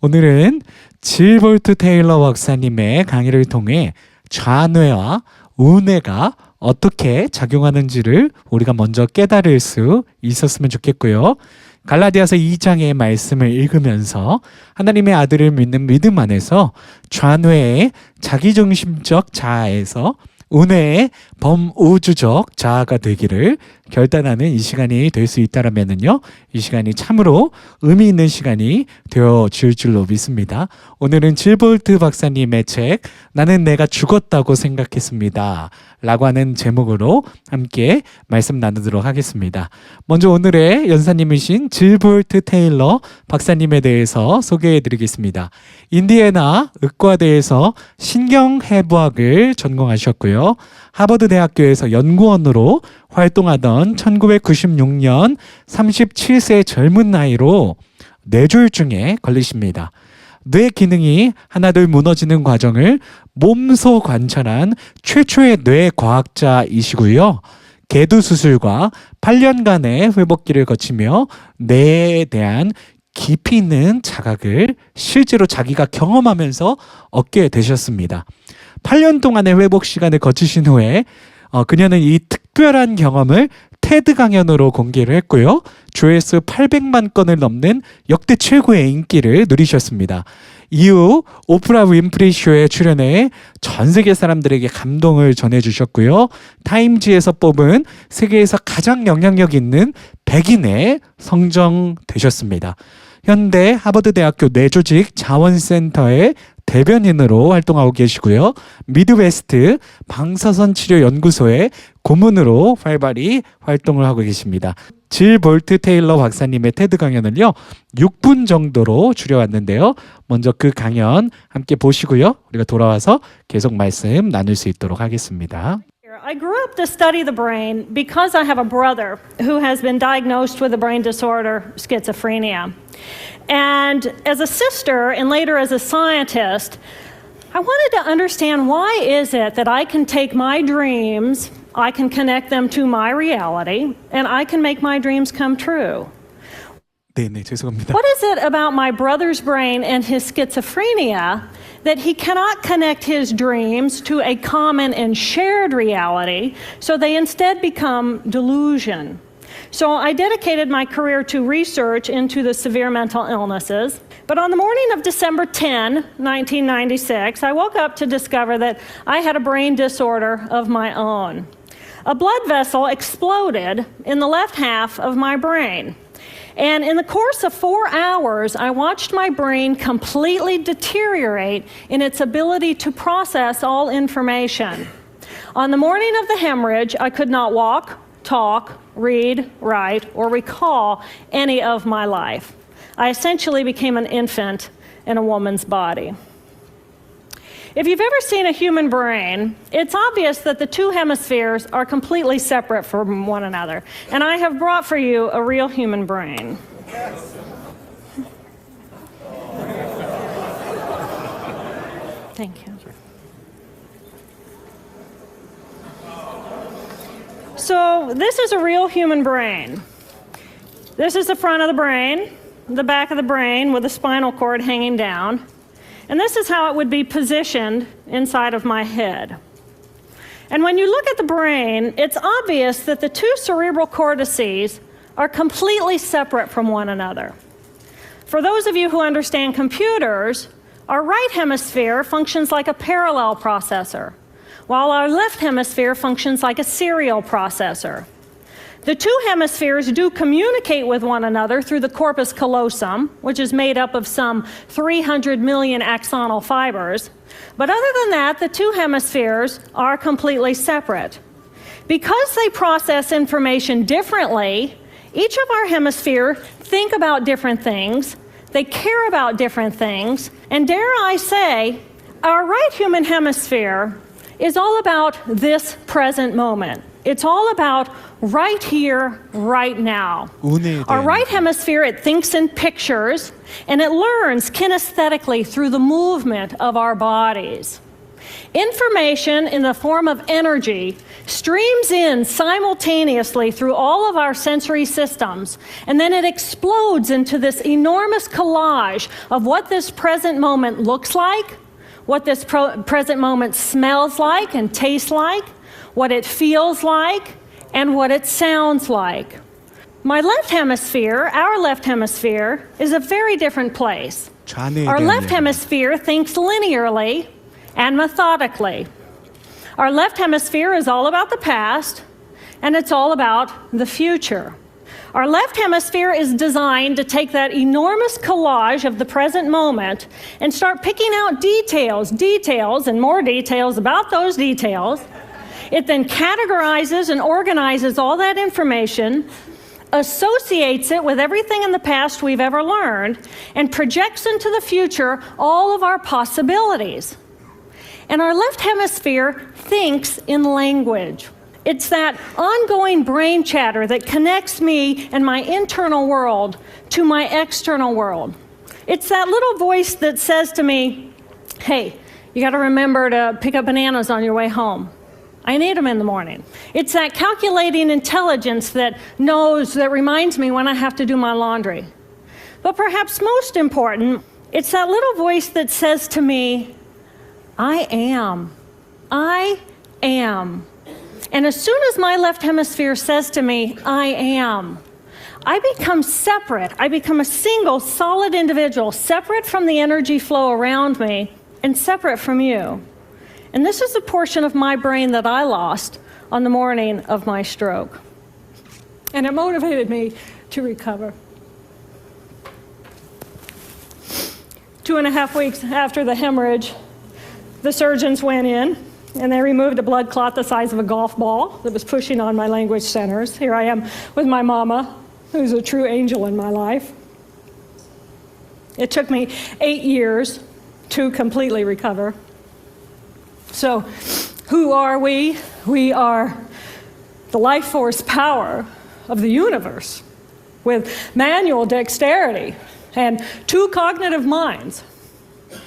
오늘은 질볼트 테일러 박사님의 강의를 통해 좌뇌와 우뇌가 어떻게 작용하는지를 우리가 먼저 깨달을 수 있었으면 좋겠고요. 갈라디아서 2장의 말씀을 읽으면서 하나님의 아들을 믿는 믿음 안에서 좌뇌의 자기중심적 자아에서 우뇌의 범우주적 자아가 되기를 결단하는 이 시간이 될 수 있다라면은요. 이 시간이 참으로 의미 있는 시간이 되어질 줄로 믿습니다. 오늘은 질볼트 박사님의 책 나는 내가 죽었다고 생각했습니다. 라고 하는 제목으로 함께 말씀 나누도록 하겠습니다. 먼저 오늘의 연사님이신 질볼트 테일러 박사님에 대해서 소개해 드리겠습니다. 인디애나 의과대에서 신경해부학을 전공하셨고요. 하버드 대학교에서 연구원으로 활동하던 1996년 37세 젊은 나이로 뇌졸중에 걸리십니다. 뇌 기능이 하나둘 무너지는 과정을 몸소 관찰한 최초의 뇌 과학자이시고요. 개두 수술과 8년간의 회복기를 거치며 뇌에 대한 깊이 있는 자각을 실제로 자기가 경험하면서 얻게 되셨습니다. 8년 동안의 회복 시간을 거치신 후에 어, 그녀는 이 특별한 경험을 테드 강연으로 공개를 했고요. 조회수 800만 건을 넘는 역대 최고의 인기를 누리셨습니다. 이후 오프라 윈프리 쇼에 출연해 전 세계 사람들에게 감동을 전해주셨고요. 타임지에서 뽑은 세계에서 가장 영향력 있는 100인에 성정되셨습니다. 현대 하버드대학교 뇌조직 자원센터의 대변인으로 활동하고 계시고요. 미드웨스트 방사선 치료 연구소의 고문으로 활발히 활동을 하고 계십니다. 질 볼트 테일러 박사님의 테드 강연을요. 6분 정도로 줄여왔는데요. 먼저 그 강연 함께 보시고요. 우리가 돌아와서 계속 말씀 나눌 수 있도록 하겠습니다. I grew up to study the brain because I have a brother who has been diagnosed with a brain disorder, schizophrenia. And as a sister and later as a scientist, I wanted to understand why is it that I can take my dreams, I can connect them to my reality, and I can make my dreams come true. 네, 네, 죄송합니다. What is it about my brother's brain and his schizophrenia that he cannot connect his dreams to a common and shared reality, so they instead become delusion? So I dedicated my career to research into the severe mental illnesses. But on the morning of December 10, 1996, I woke up to discover that I had a brain disorder of my own. A blood vessel exploded in the left half of my brain. And in the course of four hours, I watched my brain completely deteriorate in its ability to process all information. On the morning of the hemorrhage, I could not walk, talk, read, write, or recall any of my life. I essentially became an infant in a woman's body. If you've ever seen a human brain, it's obvious that the two hemispheres are completely separate from one another. And I have brought for you a real human brain. Thank you. So, this is a real human brain. This is the front of the brain, the back of the brain with the spinal cord hanging down. And this is how it would be positioned inside of my head. And when you look at the brain, it's obvious that the two cerebral cortices are completely separate from one another. For those of you who understand computers, our right hemisphere functions like a parallel processor, while our left hemisphere functions like a serial processor. The two hemispheres do communicate with one another through the corpus callosum, which is made up of some 300 million axonal fibers. But other than that, the two hemispheres are completely separate. Because they process information differently, each of our hemisphere think about different things, they care about different things, and dare I say, our right human hemisphere is all about this present moment. It's all about right here, right now. Our right hemisphere, it thinks in pictures and it learns kinesthetically through the movement of our bodies. Information in the form of energy streams in simultaneously through all of our sensory systems, and then it explodes into this enormous collage of what this present moment looks like, what this pro- present moment smells like and tastes like, what it feels like, and what it sounds like. My left hemisphere, our left hemisphere, is a very different place. Our left hemisphere thinks linearly and methodically. Our left hemisphere is all about the past and it's all about the future. Our left hemisphere is designed to take that enormous collage of the present moment and start picking out details, details, and more details about those details. It then categorizes and organizes all that information associates it with everything in the past we've ever learned, and projects into the future all of our possibilities. And our left hemisphere thinks in language. It's that ongoing brain chatter that connects me and my internal world to my external world. It's that little voice that says to me, hey, you got to remember to pick up bananas on your way home. I need them in the morning. It's that calculating intelligence that knows, that reminds me when I have to do my laundry. But perhaps most important, it's that little voice that says to me, I am. I am. And as soon as my left hemisphere says to me, I am, I become separate. I become a single, solid individual, separate from the energy flow around me and separate from you. And this is a portion of my brain that I lost on the morning of my stroke. And it motivated me to recover. Two and a half weeks after the hemorrhage, the surgeons went in and they removed a blood clot the size of a golf ball that was pushing on my language centers. Here I am with my mama, who's a true angel in my life. It took me eight years to completely recover. So, who are we? We are the life force power of the universe with manual dexterity and two cognitive minds.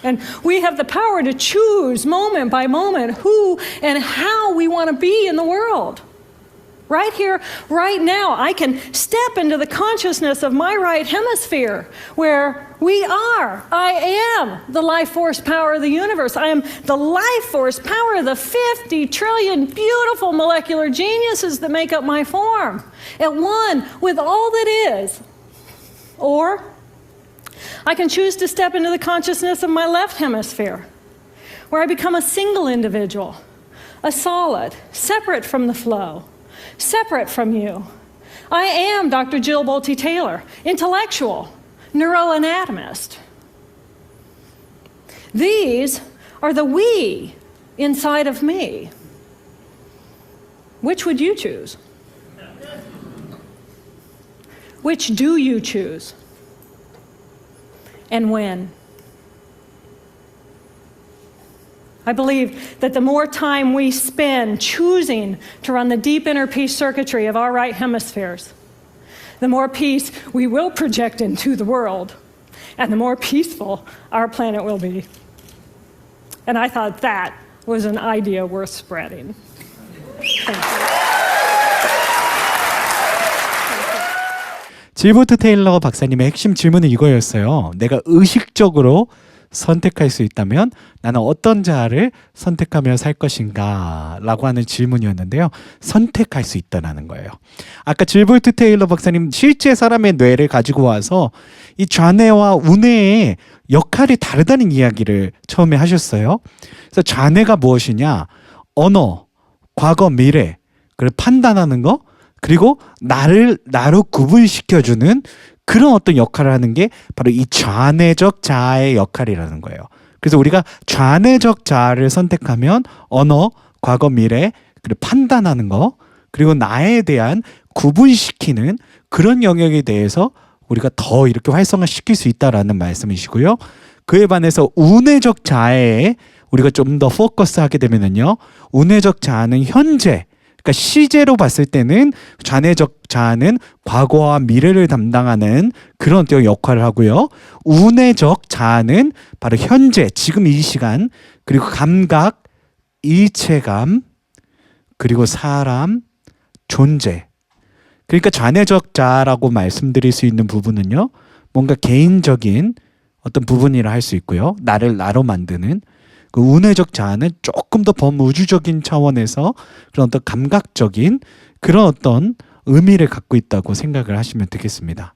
And we have the power to choose moment by moment who and how we want to be in the world. Right here, right now, I can step into the consciousness of my right hemisphere where we are. I am the life force power of the universe. I am the life force power of the 50 trillion beautiful molecular geniuses that make up my form, at one with all that is. Or I can choose to step into the consciousness of my left hemisphere, where I become a single individual, a solid, separate from the flow, separate from you. I am Dr. Jill Bolte Taylor, intellectual, neuroanatomist. These are the we inside of me. Which would you choose? Which do you choose? And when? I believe that the more time we spend choosing to run the deep inner peace circuitry of our right hemispheres, the more peace we will project into the world, and the more peaceful our planet will be. And I thought that was an idea worth spreading. 질버트 테일러 박사님의 핵심 질문은 이거였어요. 내가 의식적으로 선택할 수 있다면 나는 어떤 자아를 선택하며 살 것인가? 라고 하는 질문이었는데요. 선택할 수 있다라는 거예요. 아까 질버트 테일러 박사님 실제 사람의 뇌를 가지고 와서 이 좌뇌와 우뇌의 역할이 다르다는 이야기를 처음에 하셨어요. 그래서 좌뇌가 무엇이냐? 언어, 과거, 미래, 그걸 판단하는 거, 그리고 나를 나로 구분시켜주는 그런 어떤 역할을 하는 게 바로 이 좌뇌적 자아의 역할이라는 거예요. 그래서 우리가 좌뇌적 자아를 선택하면 언어, 과거, 미래, 그리고 판단하는 거, 그리고 나에 대한 구분시키는 그런 영역에 대해서 우리가 더 이렇게 활성화시킬 수 있다라는 말씀이시고요. 그에 반해서 운해적 자아에 우리가 좀 더 포커스하게 되면은요. 운해적 자아는 현재 그러니까 시제로 봤을 때는 좌뇌적 자아는 과거와 미래를 담당하는 그런 어떤 역할을 하고요. 우뇌적 자아는 바로 현재, 지금 이 시간, 그리고 감각, 일체감, 그리고 사람, 존재. 그러니까 좌뇌적 자라고 말씀드릴 수 있는 부분은요. 뭔가 개인적인 어떤 부분이라 할 수 있고요. 나를 나로 만드는 그 운회적 자아는 조금 더 범우주적인 차원에서 그런 어떤 감각적인 그런 어떤 의미를 갖고 있다고 생각을 하시면 되겠습니다.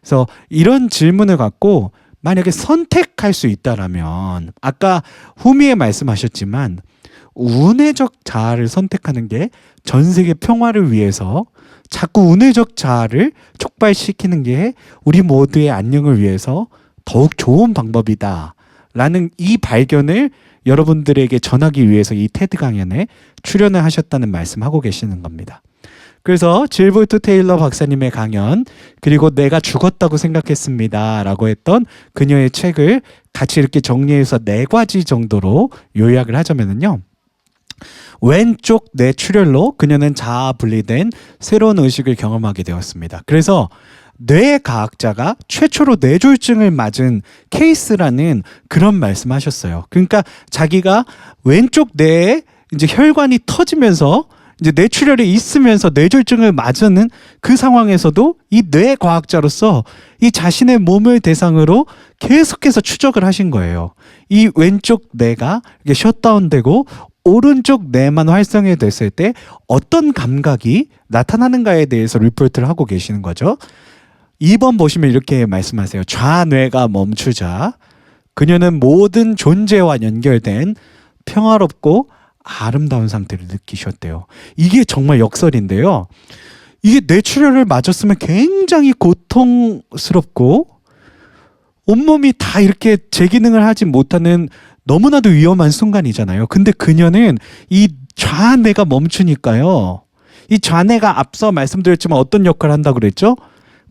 그래서 이런 질문을 갖고 만약에 선택할 수 있다라면 아까 후미에 말씀하셨지만 운회적 자아를 선택하는 게 전 세계 평화를 위해서 자꾸 운회적 자아를 촉발시키는 게 우리 모두의 안녕을 위해서 더욱 좋은 방법이다. 라는 이 발견을 여러분들에게 전하기 위해서 이 테드 강연에 출연을 하셨다는 말씀하고 계시는 겁니다. 그래서 질볼트 테일러 박사님의 강연 그리고 내가 죽었다고 생각했습니다. 라고 했던 그녀의 책을 같이 이렇게 정리해서 네 가지 정도로 요약을 하자면은요. 왼쪽 뇌 출혈로 그녀는 자아 분리된 새로운 의식을 경험하게 되었습니다. 그래서 뇌과학자가 최초로 뇌졸중을 맞은 케이스라는 그런 말씀하셨어요. 그러니까 자기가 왼쪽 뇌에 이제 혈관이 터지면서 이제 뇌출혈이 있으면서 뇌졸중을 맞는 그 상황에서도 이 뇌과학자로서 이 자신의 몸을 대상으로 계속해서 추적을 하신 거예요. 이 왼쪽 뇌가 이게 셧다운되고 오른쪽 뇌만 활성화 됐을 때 어떤 감각이 나타나는가에 대해서 리포트를 하고 계시는 거죠. 2번 보시면 이렇게 말씀하세요. 좌뇌가 멈추자. 그녀는 모든 존재와 연결된 평화롭고 아름다운 상태를 느끼셨대요. 이게 정말 역설인데요. 이게 뇌출혈을 맞았으면 굉장히 고통스럽고 온몸이 다 이렇게 제 기능을 하지 못하는 너무나도 위험한 순간이잖아요. 근데 그녀는 이 좌뇌가 멈추니까요. 이 좌뇌가 앞서 말씀드렸지만 어떤 역할을 한다고 그랬죠?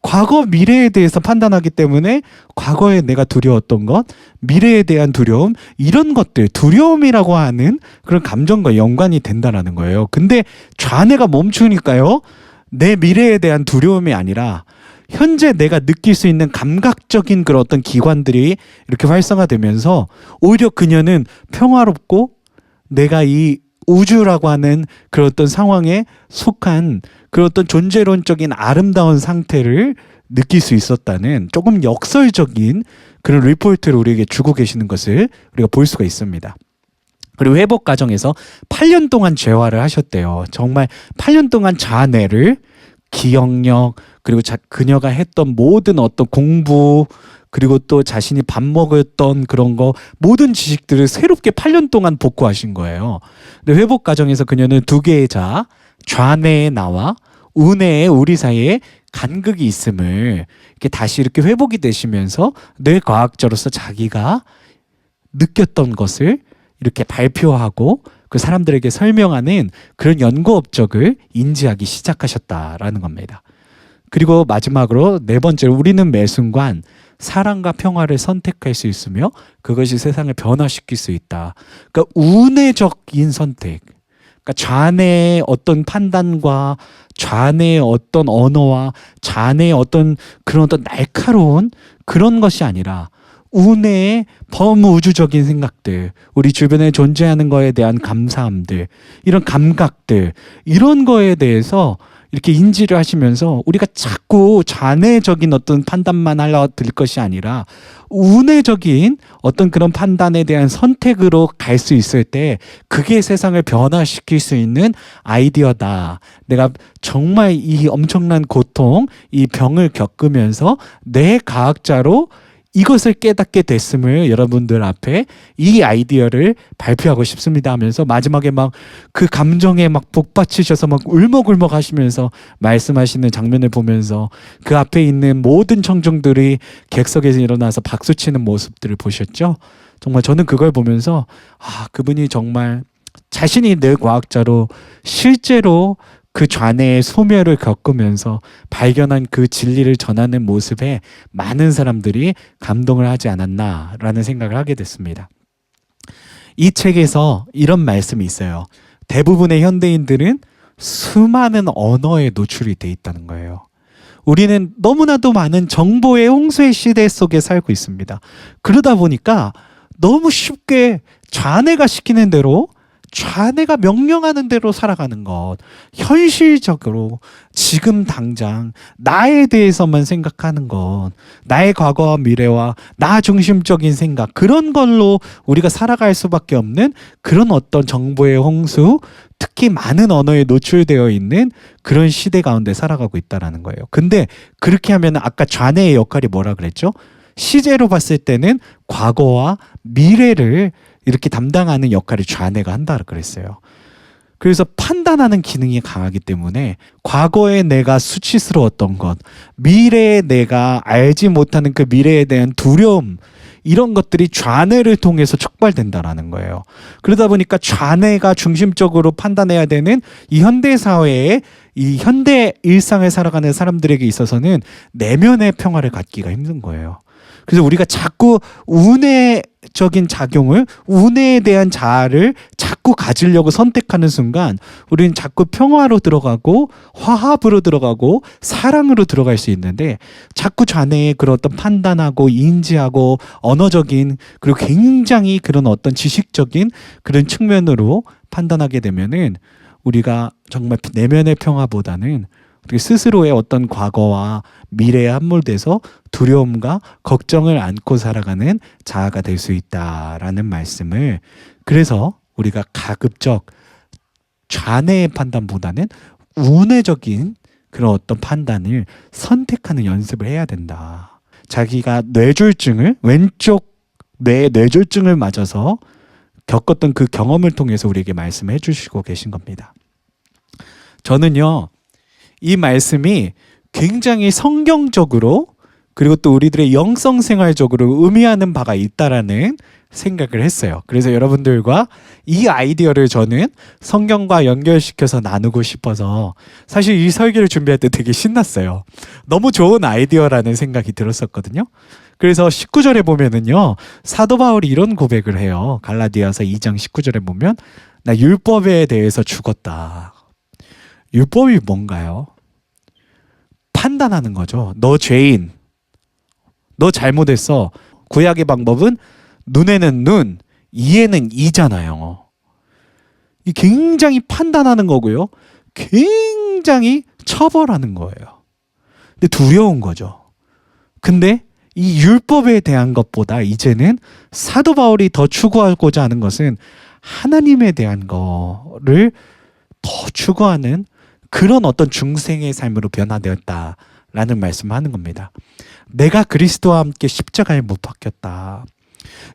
과거 미래에 대해서 판단하기 때문에 과거에 내가 두려웠던 것, 미래에 대한 두려움, 이런 것들, 두려움이라고 하는 그런 감정과 연관이 된다라는 거예요. 근데 좌뇌가 멈추니까요. 내 미래에 대한 두려움이 아니라 현재 내가 느낄 수 있는 감각적인 그런 어떤 기관들이 이렇게 활성화되면서 오히려 그녀는 평화롭고 내가 이 우주라고 하는 그런 어떤 상황에 속한 그런 어떤 존재론적인 아름다운 상태를 느낄 수 있었다는 조금 역설적인 그런 리포트를 우리에게 주고 계시는 것을 우리가 볼 수가 있습니다. 그리고 회복 과정에서 8년 동안 재활을 하셨대요. 정말 8년 동안 자아내를 기억력 그리고 자, 그녀가 했던 모든 어떤 공부 그리고 또 자신이 밥 먹었던 그런 거 모든 지식들을 새롭게 8년 동안 복구하신 거예요. 근데 회복 과정에서 그녀는 두 개의 자 좌뇌의 나와 우뇌의 우리 사이에 간극이 있음을 이렇게 다시 이렇게 회복이 되시면서 뇌과학자로서 자기가 느꼈던 것을 이렇게 발표하고 그 사람들에게 설명하는 그런 연구 업적을 인지하기 시작하셨다라는 겁니다. 그리고 마지막으로 네 번째로 우리는 매 순간 사랑과 평화를 선택할 수 있으며 그것이 세상을 변화시킬 수 있다. 그러니까 운해적인 선택. 그러니까 좌뇌의 어떤 판단과 좌뇌의 어떤 언어와 좌뇌의 어떤 그런 어떤 날카로운 그런 것이 아니라 운의 범우주적인 생각들, 우리 주변에 존재하는 거에 대한 감사함들, 이런 감각들, 이런 거에 대해서 이렇게 인지를 하시면서 우리가 자꾸 좌뇌적인 어떤 판단만 하려 들 것이 아니라 우뇌적인 어떤 그런 판단에 대한 선택으로 갈 수 있을 때 그게 세상을 변화시킬 수 있는 아이디어다. 내가 정말 이 엄청난 고통, 이 병을 겪으면서 내 과학자로 이것을 깨닫게 됐음을 여러분들 앞에 이 아이디어를 발표하고 싶습니다 하면서 마지막에 막 그 감정에 막 복받치셔서 막 울먹울먹 하시면서 말씀하시는 장면을 보면서 그 앞에 있는 모든 청중들이 객석에서 일어나서 박수 치는 모습들을 보셨죠? 정말 저는 그걸 보면서 아, 그분이 정말 자신이 늘 과학자로 실제로 그 좌뇌의 소멸을 겪으면서 발견한 그 진리를 전하는 모습에 많은 사람들이 감동을 하지 않았나라는 생각을 하게 됐습니다. 이 책에서 이런 말씀이 있어요. 대부분의 현대인들은 수많은 언어에 노출이 돼 있다는 거예요. 우리는 너무나도 많은 정보의 홍수의 시대 속에 살고 있습니다. 그러다 보니까 너무 쉽게 좌뇌가 시키는 대로 좌뇌가 명령하는 대로 살아가는 것. 현실적으로 지금 당장 나에 대해서만 생각하는 것. 나의 과거와 미래와 나 중심적인 생각. 그런 걸로 우리가 살아갈 수밖에 없는 그런 어떤 정보의 홍수, 특히 많은 언어에 노출되어 있는 그런 시대 가운데 살아가고 있다라는 거예요. 근데 그렇게 하면 아까 좌뇌의 역할이 뭐라 그랬죠? 시제로 봤을 때는 과거와 미래를 이렇게 담당하는 역할을 좌뇌가 한다 그랬어요. 그래서 판단하는 기능이 강하기 때문에 과거에 내가 수치스러웠던 것, 미래에 내가 알지 못하는 그 미래에 대한 두려움, 이런 것들이 좌뇌를 통해서 촉발된다라는 거예요. 그러다 보니까 좌뇌가 중심적으로 판단해야 되는 이 현대 사회에 이 현대 일상을 살아가는 사람들에게 있어서는 내면의 평화를 갖기가 힘든 거예요. 그래서 우리가 자꾸 운해적인 작용을 운해에 대한 자아를 자꾸 가지려고 선택하는 순간 우리는 자꾸 평화로 들어가고 화합으로 들어가고 사랑으로 들어갈 수 있는데 자꾸 좌뇌의 그런 어떤 판단하고 인지하고 언어적인 그리고 굉장히 그런 어떤 지식적인 그런 측면으로 판단하게 되면은 우리가 정말 내면의 평화보다는 우리 스스로의 어떤 과거와 미래에 함몰돼서 두려움과 걱정을 안고 살아가는 자아가 될 수 있다라는 말씀을 그래서 우리가 가급적 좌뇌의 판단보다는 우뇌적인 그런 어떤 판단을 선택하는 연습을 해야 된다. 자기가 뇌졸중을 왼쪽 뇌 뇌졸중을 맞아서 겪었던 그 경험을 통해서 우리에게 말씀해 주시고 계신 겁니다. 저는요, 이 말씀이 굉장히 성경적으로 그리고 또 우리들의 영성 생활적으로 의미하는 바가 있다라는 생각을 했어요. 그래서 여러분들과 이 아이디어를 저는 성경과 연결시켜서 나누고 싶어서 사실 이 설교를 준비할 때 되게 신났어요. 너무 좋은 아이디어라는 생각이 들었었거든요. 그래서 19절에 보면은요. 사도 바울이 이런 고백을 해요. 갈라디아서 2장 19절에 보면 나 율법에 대해서 죽었다. 율법이 뭔가요? 판단하는 거죠. 너 죄인. 너 잘못했어. 구약의 방법은 눈에는 눈, 이에는 이잖아요. 이 굉장히 판단하는 거고요. 굉장히 처벌하는 거예요. 근데 두려운 거죠. 근데 이 율법에 대한 것보다 이제는 사도 바울이 더 추구하고자 하는 것은 하나님에 대한 거를 더 추구하는 그런 어떤 중생의 삶으로 변화되었다라는 말씀을 하는 겁니다. 내가 그리스도와 함께 십자가에 못 박혔다.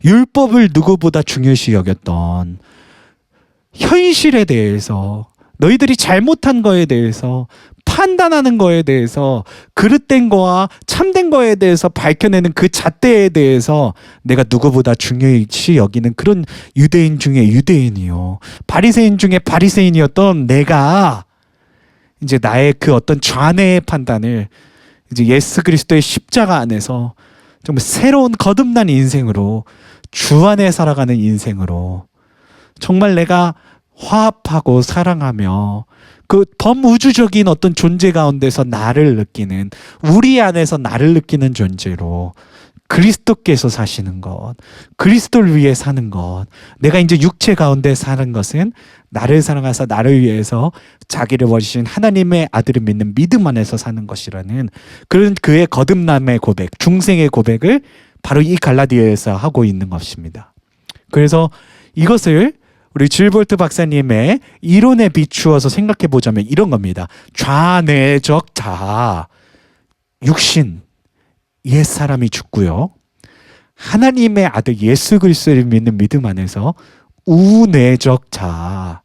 율법을 누구보다 중요시 여겼던 현실에 대해서 너희들이 잘못한 거에 대해서 판단하는 거에 대해서 그릇된 거와 참된 거에 대해서 밝혀내는 그 잣대에 대해서 내가 누구보다 중요시 여기는 그런 유대인 중에 유대인이요. 바리새인 중에 바리새인이었던 내가 이제 나의 그 어떤 좌뇌의 판단을 이제 예수 그리스도의 십자가 안에서 정말 새로운 거듭난 인생으로 주 안에 살아가는 인생으로 정말 내가 화합하고 사랑하며 그 범우주적인 어떤 존재 가운데서 나를 느끼는 우리 안에서 나를 느끼는 존재로 그리스도께서 사시는 것, 그리스도를 위해 사는 것, 내가 이제 육체 가운데 사는 것은 나를 사랑하사 나를 위해서 자기를 버리신 하나님의 아들을 믿는 믿음 안에서 사는 것이라는 그런 그의 거듭남의 고백, 중생의 고백을 바로 이 갈라디아에서 하고 있는 것입니다. 그래서 이것을 우리 줄볼트 박사님의 이론에 비추어서 생각해 보자면 이런 겁니다. 좌뇌적 자아, 육신, 옛 사람이 죽고요. 하나님의 아들 예수 그리스도를 믿는 믿음 안에서 우뇌적 자아,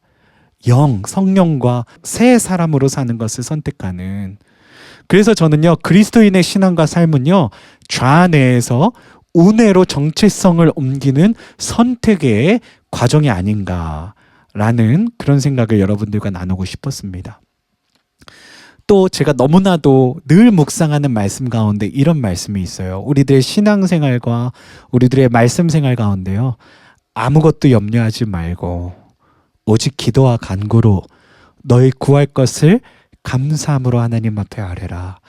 영, 성령과 새 사람으로 사는 것을 선택하는 그래서 저는요 그리스도인의 신앙과 삶은요 좌뇌에서 우뇌로 정체성을 옮기는 선택의 과정이 아닌가라는 그런 생각을 여러분들과 나누고 싶었습니다. 또 제가 너무나도 늘 묵상하는 말씀 가운데 이런 말씀이 있어요. 우리들의 신앙생활과 우리들의 말씀 생활 가운데요. 아무것도 염려하지 말고 오직 기도와 간구로 너희 구할 것을 감사함으로 하나님 앞에 아뢰라.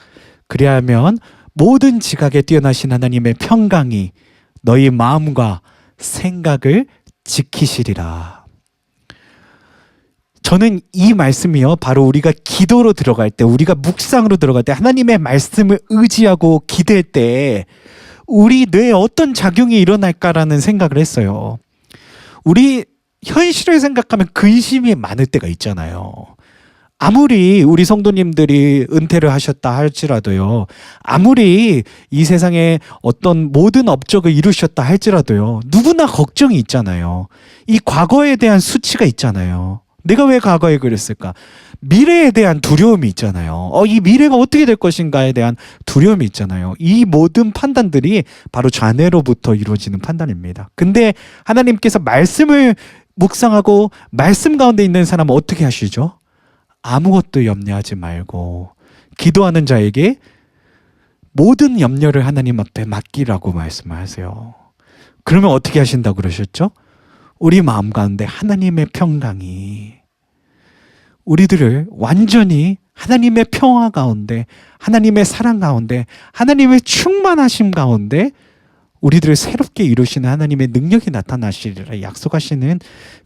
그리하면 모든 지각에 뛰어나신 하나님의 평강이 너희 마음과 생각을 지키시리라. 저는 이 말씀이요. 바로 우리가 기도로 들어갈 때, 우리가 묵상으로 들어갈 때, 하나님의 말씀을 의지하고 기댈 때, 우리 뇌에 어떤 작용이 일어날까라는 생각을 했어요. 우리 현실을 생각하면 근심이 많을 때가 있잖아요. 아무리 우리 성도님들이 은퇴를 하셨다 할지라도요. 아무리 이 세상에 어떤 모든 업적을 이루셨다 할지라도요. 누구나 걱정이 있잖아요. 이 과거에 대한 수치가 있잖아요. 내가 왜 과거에 그랬을까? 미래에 대한 두려움이 있잖아요. 어, 이 미래가 어떻게 될 것인가에 대한 두려움이 있잖아요. 이 모든 판단들이 바로 좌뇌로부터 이루어지는 판단입니다. 근데 하나님께서 말씀을 묵상하고 말씀 가운데 있는 사람은 어떻게 하시죠? 아무것도 염려하지 말고 기도하는 자에게 모든 염려를 하나님 앞에 맡기라고 말씀하세요. 그러면 어떻게 하신다고 그러셨죠? 우리 마음 가운데 하나님의 평강이 우리들을 완전히 하나님의 평화 가운데, 하나님의 사랑 가운데, 하나님의 충만하심 가운데 우리들을 새롭게 이루시는 하나님의 능력이 나타나시리라 약속하시는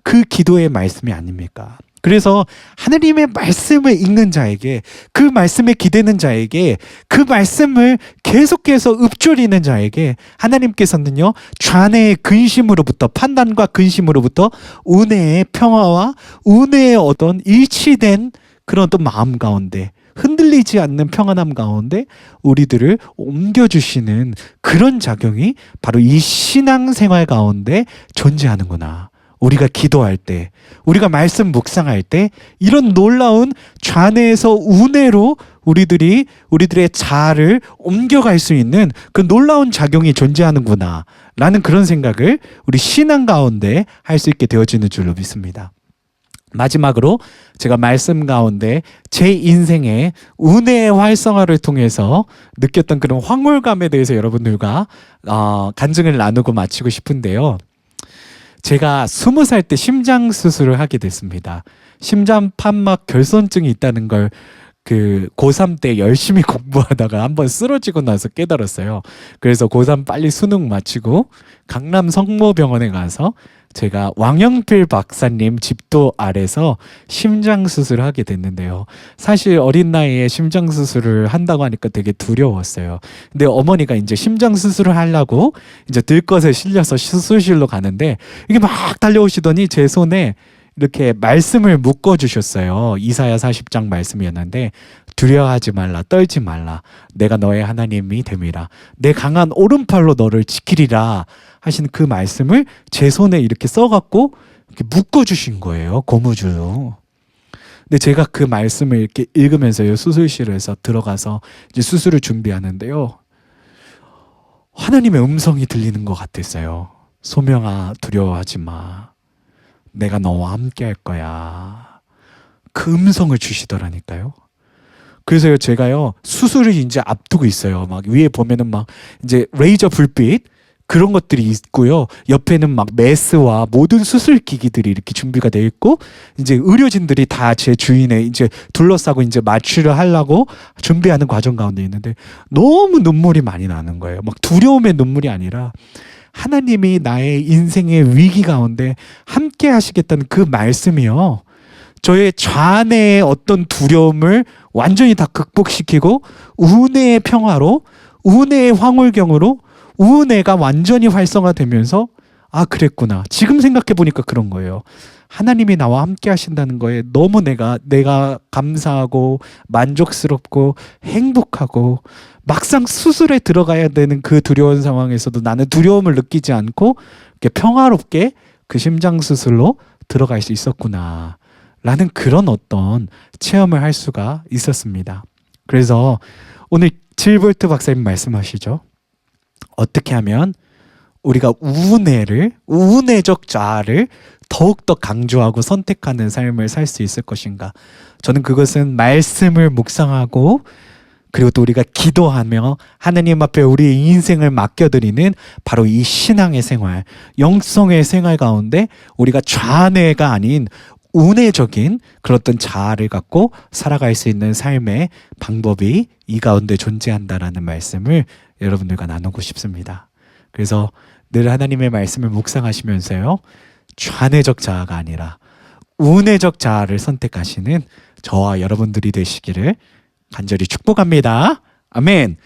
그 기도의 말씀이 아닙니까? 그래서 하나님의 말씀을 읽는 자에게 그 말씀에 기대는 자에게 그 말씀을 계속해서 읊조리는 자에게 하나님께서는요 좌뇌의 근심으로부터 판단과 근심으로부터 은혜의 평화와 은혜의 어떤 일치된 그런 또 마음 가운데 흔들리지 않는 평안함 가운데 우리들을 옮겨주시는 그런 작용이 바로 이 신앙생활 가운데 존재하는구나. 우리가 기도할 때, 우리가 말씀 묵상할 때, 이런 놀라운 좌뇌에서 우뇌로 우리들이 우리들의 자아를 옮겨갈 수 있는 그 놀라운 작용이 존재하는구나. 라는 그런 생각을 우리 신앙 가운데 할 수 있게 되어지는 줄로 믿습니다. 마지막으로 제가 말씀 가운데 제 인생의 운의 활성화를 통해서 느꼈던 그런 황홀감에 대해서 여러분들과 어, 간증을 나누고 마치고 싶은데요. 제가 스무 살 때 심장 수술을 하게 됐습니다. 심장 판막 결손증이 있다는 걸 그 고3 때 열심히 공부하다가 한번 쓰러지고 나서 깨달았어요. 그래서 고3 빨리 수능 마치고 강남 성모병원에 가서 제가 왕영필 박사님 집도 아래서 심장 수술을 하게 됐는데요. 사실 어린 나이에 심장 수술을 한다고 하니까 되게 두려웠어요. 근데 어머니가 이제 심장 수술을 하려고 이제 들것에 실려서 수술실로 가는데 이게 막 달려오시더니 제 손에 이렇게 말씀을 묶어 주셨어요. 이사야 40장 말씀이었는데 두려워하지 말라 떨지 말라 내가 너의 하나님이 됨이라 내 강한 오른팔로 너를 지키리라 하신 그 말씀을 제 손에 이렇게 써 갖고 이렇게 묶어 주신 거예요. 고무줄로. 근데 제가 그 말씀을 이렇게 읽으면서요. 수술실에서 들어가서 이제 수술을 준비하는데요. 하나님의 음성이 들리는 것 같았어요. 소명아 두려워하지 마. 내가 너와 함께 할 거야. 그 음성을 주시더라니까요. 그래서요, 제가요, 수술을 이제 앞두고 있어요. 막 위에 보면은 막 이제 레이저 불빛, 그런 것들이 있고요. 옆에는 막 메스와 모든 수술 기기들이 이렇게 준비가 돼 있고 이제 의료진들이 다 제 주인에 이제 둘러싸고 이제 마취를 하려고 준비하는 과정 가운데 있는데 너무 눈물이 많이 나는 거예요. 막 두려움의 눈물이 아니라 하나님이 나의 인생의 위기 가운데 함께 하시겠다는 그 말씀이요. 저의 좌뇌의 어떤 두려움을 완전히 다 극복시키고 우뇌의 평화로 우뇌의 황홀경으로 우은혜가 완전히 활성화되면서 아 그랬구나 지금 생각해 보니까 그런 거예요 하나님이 나와 함께 하신다는 거에 너무 내가 내가 감사하고 만족스럽고 행복하고 막상 수술에 들어가야 되는 그 두려운 상황에서도 나는 두려움을 느끼지 않고 이렇게 평화롭게 그 심장 수술로 들어갈 수 있었구나 라는 그런 어떤 체험을 할 수가 있었습니다. 그래서 오늘 질볼트 박사님 말씀하시죠. 어떻게 하면 우리가 우운해를 우운해적 자아를 더욱더 강조하고 선택하는 삶을 살 수 있을 것인가? 저는 그것은 말씀을 묵상하고 그리고 또 우리가 기도하며 하나님 앞에 우리의 인생을 맡겨드리는 바로 이 신앙의 생활, 영성의 생활 가운데 우리가 좌뇌가 아닌 그런 어떤 자아를 갖고 살아갈 수 있는 삶의 방법이 이 가운데 존재한다라는 말씀을 여러분들과 나누고 싶습니다. 그래서 늘 하나님의 말씀을 묵상하시면서요. 좌뇌적 자아가 아니라 우뇌적 자아를 선택하시는 저와 여러분들이 되시기를 간절히 축복합니다. 아멘.